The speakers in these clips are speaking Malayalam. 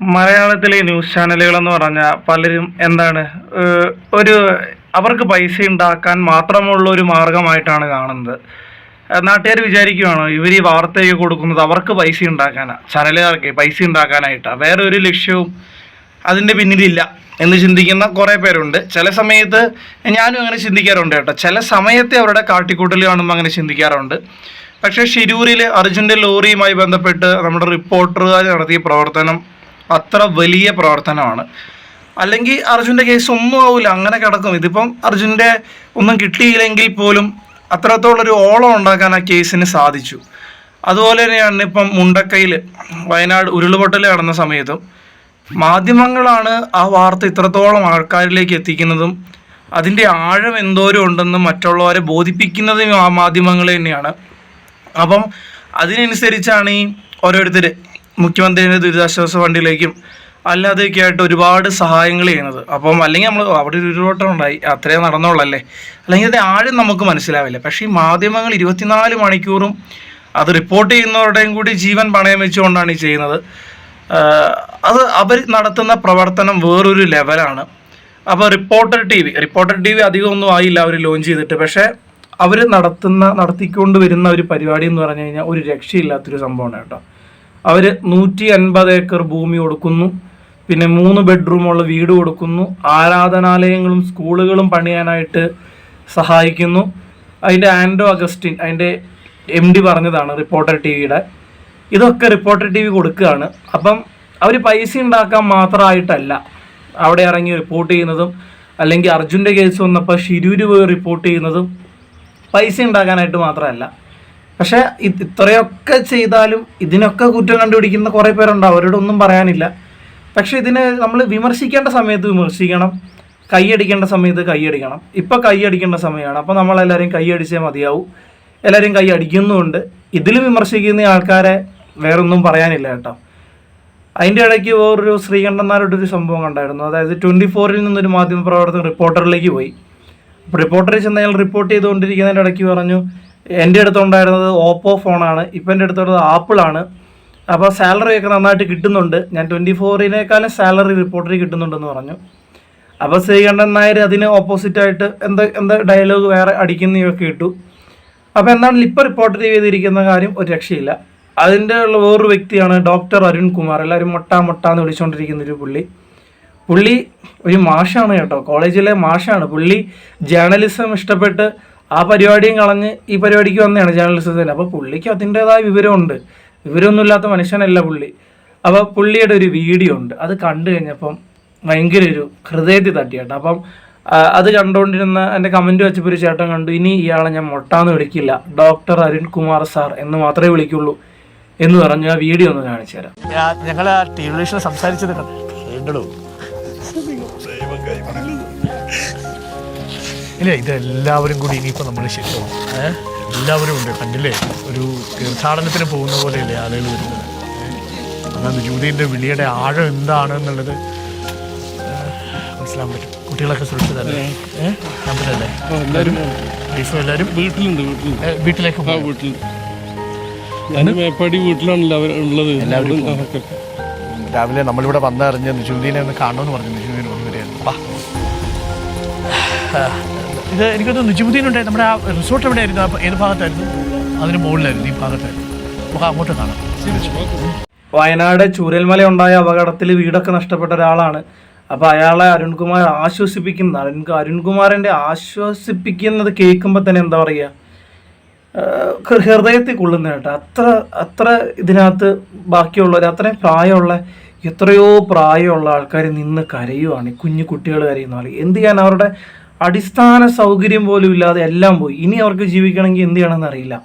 മലയാളത്തിലെ ന്യൂസ് ചാനലുകൾ എന്ന് പറഞ്ഞാൽ പലരും എന്താണ് ഒരു അവർക്ക് പൈസ ഉണ്ടാക്കാൻ മാത്രമുള്ള ഒരു മാർഗമായിട്ടാണ് കാണുന്നത്. നാട്ടുകാർ വിചാരിക്കുകയാണോ ഇവർ ഈ വാർത്തയൊക്കെ കൊടുക്കുന്നത് അവർക്ക് പൈസ ഉണ്ടാക്കാനാണ് ചാനലുകാർക്ക് പൈസ ഉണ്ടാക്കാനായിട്ടാണ് വേറെ ഒരു ലക്ഷ്യവും അതിന്റെ പിന്നിലില്ല എന്ന് ചിന്തിക്കുന്ന കുറേ പേരുണ്ട്. ചില സമയത്ത് ഞാനും അങ്ങനെ ചിന്തിക്കാറുണ്ട് കേട്ടോ. ചില സമയത്തെ അവരുടെ കാട്ടിക്കൂട്ടൽ കാണുമ്പോൾ അങ്ങനെ ചിന്തിക്കാറുണ്ട്. പക്ഷേ ഷിരൂരിൽ അർജുന്റെ ലോറിയുമായി ബന്ധപ്പെട്ട് നമ്മുടെ റിപ്പോർട്ടറുകാർ നടത്തിയ പ്രവർത്തനം അത്ര വലിയ പ്രവർത്തനമാണ്. അല്ലെങ്കിൽ അർജുന്റെ കേസ് ഒന്നും ആവില്ല അങ്ങനെ കിടക്കും. ഇതിപ്പം അർജുന്റെ ഒന്നും കിട്ടിയില്ലെങ്കിൽ പോലും അത്രത്തോളം ഒരു ഓളം ഉണ്ടാക്കാൻ ആ കേസിന് സാധിച്ചു. അതുപോലെ തന്നെയാണ് ഇപ്പം മുണ്ടക്കയിൽ വയനാട് ഉരുളുപൊട്ടൽ നടന്ന സമയത്തും മാധ്യമങ്ങളാണ് ആ വാർത്ത ഇത്രത്തോളം ആൾക്കാരിലേക്ക് എത്തിക്കുന്നതും അതിന്റെ ആഴം എന്തോരം ഉണ്ടെന്ന് മറ്റുള്ളവരെ ബോധിപ്പിക്കുന്നതും ആ മാധ്യമങ്ങൾ തന്നെയാണ്. അപ്പം അതിനനുസരിച്ചാണ് ഈ ഓരോരുത്തർ മുഖ്യമന്ത്രിയുടെ ദുരിതാശ്വാസ ഫണ്ടിലേക്കും അല്ലാതെയൊക്കെ ആയിട്ട് ഒരുപാട് സഹായങ്ങൾ ചെയ്യുന്നത്. അപ്പം അല്ലെങ്കിൽ നമ്മൾ അവിടെ ഒരു ഉരുളോട്ടം ഉണ്ടായി അത്രേ നടന്നോളല്ലേ? അല്ലെങ്കിൽ അതിന്റെ ആഴം നമുക്ക് മനസ്സിലാവില്ല. പക്ഷേ ഈ മാധ്യമങ്ങൾ ഇരുപത്തിനാല് മണിക്കൂറും അത് റിപ്പോർട്ട് ചെയ്യുന്നവരുടെയും കൂടി ജീവൻ പണയം വെച്ചുകൊണ്ടാണ് ഈ ചെയ്യുന്നത്. അത് അവർ നടത്തുന്ന പ്രവർത്തനം വേറൊരു ലെവലാണ്. അപ്പോൾ reporter T V reporter T V അധികമൊന്നും ആയില്ല അവർ ലോഞ്ച് ചെയ്തിട്ട്. പക്ഷേ അവർ നടത്തുന്ന നടത്തിക്കൊണ്ട് വരുന്ന ഒരു പരിപാടി എന്ന് പറഞ്ഞു കഴിഞ്ഞാൽ ഒരു രക്ഷയില്ലാത്തൊരു സംഭവമാണ് കേട്ടോ. അവർ നൂറ്റി അൻപത് ഏക്കർ ഭൂമി കൊടുക്കുന്നു. പിന്നെ മൂന്ന് ബെഡ്റൂമുള്ള വീട് കൊടുക്കുന്നു. ആരാധനാലയങ്ങളും സ്കൂളുകളും പണിയാനായിട്ട് സഹായിക്കുന്നു. അതിന്റെ ആൻഡോ അഗസ്റ്റിൻ അതിന്റെ എം ഡി പറഞ്ഞതാണ് റിപ്പോർട്ടർ ടി വിയുടെ ഇതൊക്കെ റിപ്പോർട്ടർ ടി വി കൊടുക്കുകയാണ്. അപ്പം അവർ പൈസ ഉണ്ടാക്കാൻ മാത്രമായിട്ടല്ല അവിടെ ഇറങ്ങി റിപ്പോർട്ട് ചെയ്യുന്നതും അല്ലെങ്കിൽ അർജുന്റെ കേസ് വന്നപ്പോൾ ഷിരൂര് പോയി റിപ്പോർട്ട് ചെയ്യുന്നതും പൈസ ഉണ്ടാക്കാനായിട്ട് മാത്രമല്ല. പക്ഷേ ഇത് ഇത്രയൊക്കെ ചെയ്താലും ഇതിനൊക്കെ കുറ്റം കണ്ടുപിടിക്കുന്ന കുറേ അവരോട് ഒന്നും പറയാനില്ല. പക്ഷെ ഇതിന് നമ്മൾ വിമർശിക്കേണ്ട സമയത്ത് വിമർശിക്കണം. കൈയടിക്കേണ്ട സമയത്ത് കൈയടിക്കണം. ഇപ്പം കൈയടിക്കേണ്ട സമയമാണ്. അപ്പോൾ നമ്മളെല്ലാവരും കൈയടിച്ചേ മതിയാവും. എല്ലാവരും കൈ അടിക്കുന്നുമുണ്ട്. ഇതിൽ വിമർശിക്കുന്ന ആൾക്കാരെ വേറൊന്നും പറയാനില്ല കേട്ടോ. അതിന്റെ ഇടയ്ക്ക് വേറൊരു ശ്രീകണ്ഠന്മാരുടെ ഒരു സംഭവം കണ്ടായിരുന്നു. അതായത് ട്വന്റി ഫോറിൽ നിന്നൊരു മാധ്യമപ്രവർത്തകൻ റിപ്പോർട്ടറിലേക്ക് പോയി. അപ്പോൾ റിപ്പോർട്ടറിൽ ചെന്ന് അയാൾ റിപ്പോർട്ട് ചെയ്തുകൊണ്ടിരിക്കുന്നതിന്റെ ഇടയ്ക്ക് പറഞ്ഞു എന്റെ അടുത്തുണ്ടായിരുന്നത് ഓപ്പോ ഫോണാണ് ഇപ്പം എന്റെ അടുത്തുള്ളത് ആപ്പിളാണ്. അപ്പോൾ സാലറി ഒക്കെ നന്നായിട്ട് കിട്ടുന്നുണ്ട്. ഞാൻ ട്വന്റി ഫോറിനേക്കാളും സാലറി റിപ്പോർട്ടറിൽ കിട്ടുന്നുണ്ടെന്ന് പറഞ്ഞു. അപ്പോൾ ശ്രീകണ്ഠൻ നായർ അതിന് ഓപ്പോസിറ്റായിട്ട് എന്താ എന്താ ഡയലോഗ് വേറെ അടിക്കുന്നതൊക്കെ ഇട്ടു. അപ്പോൾ എന്താണ് ഇപ്പോൾ റിപ്പോർട്ട് ചെയ്തിരിക്കുന്ന കാര്യം ഒരു രക്ഷയില്ല. അതിന്റെ ഉള്ള വേറൊരു വ്യക്തിയാണ് ഡോക്ടർ അരുൺ കുമാർ. എല്ലാവരും മൊട്ട മൊട്ട എന്ന് വിളിച്ചുകൊണ്ടിരിക്കുന്ന ഒരു പുള്ളി. പുള്ളി ഒരു മാഷാണ് കേട്ടോ. കോളേജിലെ മാഷാണ്. പുള്ളി ജേർണലിസം ഇഷ്ടപ്പെട്ട് ആ പരിപാടിയും കളഞ്ഞ് ഈ പരിപാടിക്ക് വന്നതാണ് ജേർണലിസത്തിൽ അപ്പോൾ പുള്ളിക്ക് അതിന്റെതായ വിവരമുണ്ട്. വിവരമൊന്നുമില്ലാത്ത മനുഷ്യനല്ല പുള്ളി. അപ്പോൾ പുള്ളിയുടെ ഒരു വീഡിയോ ഉണ്ട്. അത് കണ്ടു കഴിഞ്ഞപ്പം ഭയങ്കര ഒരു ഹൃദയത്തിൽ തട്ടി കേട്ടോ. അപ്പം അത് കണ്ടുകൊണ്ടിരുന്ന എന്റെ കമന്റ് വെച്ചപ്പോൾ ഒരു ചേട്ടൻ കണ്ടു ഇനി ഇയാളെ ഞാൻ മൊട്ടാന്ന് വിളിക്കില്ല. ഡോക്ടർ അരുൺ കുമാർ സാർ എന്ന് മാത്രമേ വിളിക്കുള്ളൂ. എന്ന് പറഞ്ഞു ആ വീഡിയോ ഒന്ന് കാണിച്ചു തരാം. ഞങ്ങൾ ആ ടെലിവിഷനിൽ സംസാരിച്ചത് കണ്ടോ ഇല്ല? ഇതെല്ലാവരും കൂടി ഇനിയിപ്പോൾ നമ്മൾ ഏഹ് എല്ലാവരും ഉണ്ട് കണ്ടില്ലേ? ഒരു തീർത്ഥാടനത്തിന് പോകുന്ന പോലെയല്ലേ ആളുകൾ വരുന്നത്. അതാണ് ജൂതിന്റെ വിളിയുടെ ആഴം എന്താണ് എന്നുള്ളത് മനസ്സിലാൻ പറ്റും. കുട്ടികളൊക്കെ സുരക്ഷിതല്ലേ? കണ്ടിട്ടല്ലേ? എല്ലാവരും വൈഫും എല്ലാവരും വീട്ടിലുണ്ട് വീട്ടിൽ വീട്ടിലേക്ക് പോകും വീട്ടിൽ ഞാൻ മേപ്പാടി വീട്ടിലാണല്ലോ അവർ ഉള്ളത്. എല്ലാവരും. രാവിലെ നമ്മളിവിടെ വന്നറിഞ്ഞ് നിജുദ്ദീനെ ഒന്ന് കാണണമെന്ന് പറഞ്ഞു നിജുദ്ദീൻ ഒന്ന് വരികയായിരുന്നു ഇത് എനിക്കൊന്ന് ഉണ്ടായി നമ്മുടെ ആ റിസോർട്ട് എവിടെയായിരുന്നു? അപ്പോൾ ഏത് ഭാഗത്തായിരുന്നു? അതിന് മുകളിലായിരുന്നു ഈ ഭാഗത്തായിരുന്നു. നമുക്ക് അങ്ങോട്ട് കാണാം. വയനാട് ചൂരൽമല ഉണ്ടായ അപകടത്തിൽ വീടൊക്കെ നഷ്ടപ്പെട്ട ഒരാളാണ്. അപ്പോൾ അയാളെ അരുൺകുമാർ ആശ്വസിപ്പിക്കുന്ന അരുൺ അരുൺകുമാറിന്റെ ആശ്വസിപ്പിക്കുന്നത് കേൾക്കുമ്പോൾ തന്നെ എന്താ പറയുക ഹൃദയത്തിൽ കൊള്ളുന്ന കേട്ടോ. അത്ര അത്ര ഇതിനകത്ത് ബാക്കിയുള്ളവർ അത്രയും പ്രായമുള്ള എത്രയോ പ്രായമുള്ള ആൾക്കാർ നിന്ന് കരയുവാണ്. കുഞ്ഞു കുട്ടികൾ കരയുന്ന ആൾ എന്ത് ചെയ്യാൻ അവരുടെ അടിസ്ഥാന സൗകര്യം പോലും ഇല്ലാതെ എല്ലാം പോയി. ഇനി അവർക്ക് ജീവിക്കണമെങ്കിൽ എന്ത് ചെയ്യണമെന്ന് അറിയില്ല.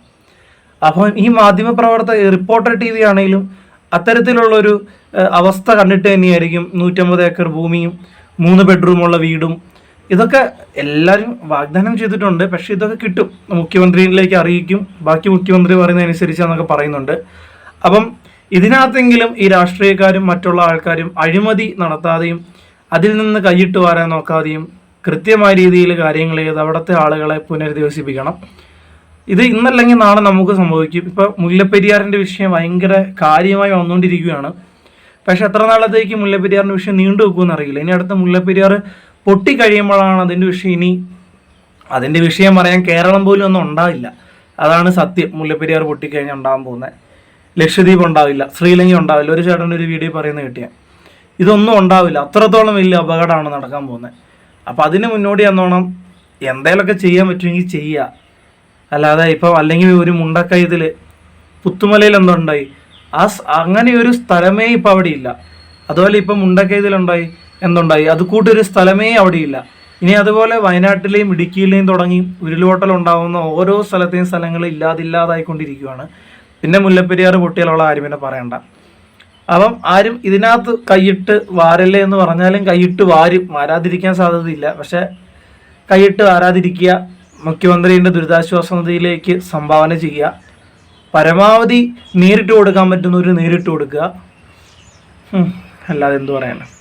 അപ്പം ഈ മാധ്യമപ്രവർത്തക റിപ്പോർട്ടർ ടി വി ആണെങ്കിലും അത്തരത്തിലുള്ളൊരു അവസ്ഥ കണ്ടിട്ട് തന്നെയായിരിക്കും നൂറ്റമ്പത് ഏക്കർ ഭൂമിയും മൂന്ന് ബെഡ്റൂമുള്ള വീടും. ഇതൊക്കെ എല്ലാവരും വാഗ്ദാനം ചെയ്തിട്ടുണ്ട്. പക്ഷെ ഇതൊക്കെ കിട്ടും. മുഖ്യമന്ത്രിയിലേക്ക് അറിയിക്കും. ബാക്കി മുഖ്യമന്ത്രി പറയുന്നതനുസരിച്ചാന്നൊക്കെ പറയുന്നുണ്ട്. അപ്പം ഇതിനകത്തെങ്കിലും ഈ രാഷ്ട്രീയക്കാരും മറ്റുള്ള ആൾക്കാരും അഴിമതി നടത്താതെയും അതിൽ നിന്ന് കൈയിട്ട് വാരാൻ നോക്കാതെയും കൃത്യമായ രീതിയിൽ കാര്യങ്ങൾ ചെയ്ത് അവിടുത്തെ ആളുകളെ പുനരധിവസിപ്പിക്കണം. ഇത് ഇന്നല്ലെങ്കിൽ നാളെ നമുക്ക് സംഭവിക്കും. ഇപ്പൊ മുല്ലപ്പെരിയാറിന്റെ വിഷയം ഭയങ്കര കാര്യമായി വന്നുകൊണ്ടിരിക്കുകയാണ്. പക്ഷെ എത്ര നാളത്തേക്ക് മുല്ലപ്പെരിയാറിന്റെ വിഷയം നീണ്ടു വെക്കുമെന്ന് അറിയില്ല. ഇനി അടുത്ത മുല്ലപ്പെരിയാർ പൊട്ടിക്കഴിയുമ്പോഴാണ് അതിന്റെ വിഷയം ഇനി അതിന്റെ വിഷയം പറയാൻ കേരളം പോലും ഒന്നും ഉണ്ടാവില്ല. അതാണ് സത്യം. മുല്ലപ്പെരിയാർ പൊട്ടിക്കഴിഞ്ഞാൽ ഉണ്ടാകാൻ പോകുന്നത്. ലക്ഷദ്വീപ് ഉണ്ടാവില്ല. ശ്രീലങ്ക ഉണ്ടാവില്ല. ഒരു ചേട്ടന്റെ ഒരു വീഡിയോ പറയുന്നത് കിട്ടിയ. ഇതൊന്നും ഉണ്ടാവില്ല. അത്രത്തോളം വലിയ അപകടമാണ് നടക്കാൻ പോകുന്നത്. അപ്പം അതിന് മുന്നോടി എന്നോണം എന്തേലൊക്കെ ചെയ്യാൻ പറ്റുമെങ്കിൽ ചെയ്യുക അല്ലാതെ ഇപ്പം അല്ലെങ്കിൽ ഒരു മുണ്ടക്കയത്തിൽ പുത്തുമലയിൽ എന്തോ ഉണ്ടായി. ആ അങ്ങനെ ഒരു സ്ഥലമേ ഇപ്പം അവിടെ ഇല്ല അതുപോലെ ഇപ്പം ഉണ്ടായി എന്തുണ്ടായി അത് കൂട്ടൊരു സ്ഥലമേ അവിടെ ഇല്ല ഇനി അതുപോലെ വയനാട്ടിലെയും ഇടുക്കിയിലെയും തുടങ്ങി ഉരുൾപൊട്ടൽ ഉണ്ടാകുന്ന ഓരോ സ്ഥലത്തെയും സ്ഥലങ്ങൾ ഇല്ലാതില്ലാതായിക്കൊണ്ടിരിക്കുകയാണ് പിന്നെ മുല്ലപ്പെരിയാർ പൊട്ടിയാലുള്ള ആരും പിന്നെ പറയണ്ട. അപ്പം ആരും ഇതിനകത്ത് കൈയിട്ട് വാരല്ലേ എന്ന് പറഞ്ഞാലും കൈയിട്ട് വാരും. വാരാതിരിക്കാൻ സാധ്യതയില്ല. പക്ഷെ കൈയിട്ട് വാരാതിരിക്കുക മുഖ്യമന്ത്രിയുടെ ദുരിതാശ്വാസ നിധിയിലേക്ക് സംഭാവന ചെയ്യുക പരമാവധി നേരിട്ട് കൊടുക്കാൻ പറ്റുന്നവർ നേരിട്ട് കൊടുക്കുക. അല്ലാതെ എന്തു പറയാനാണ്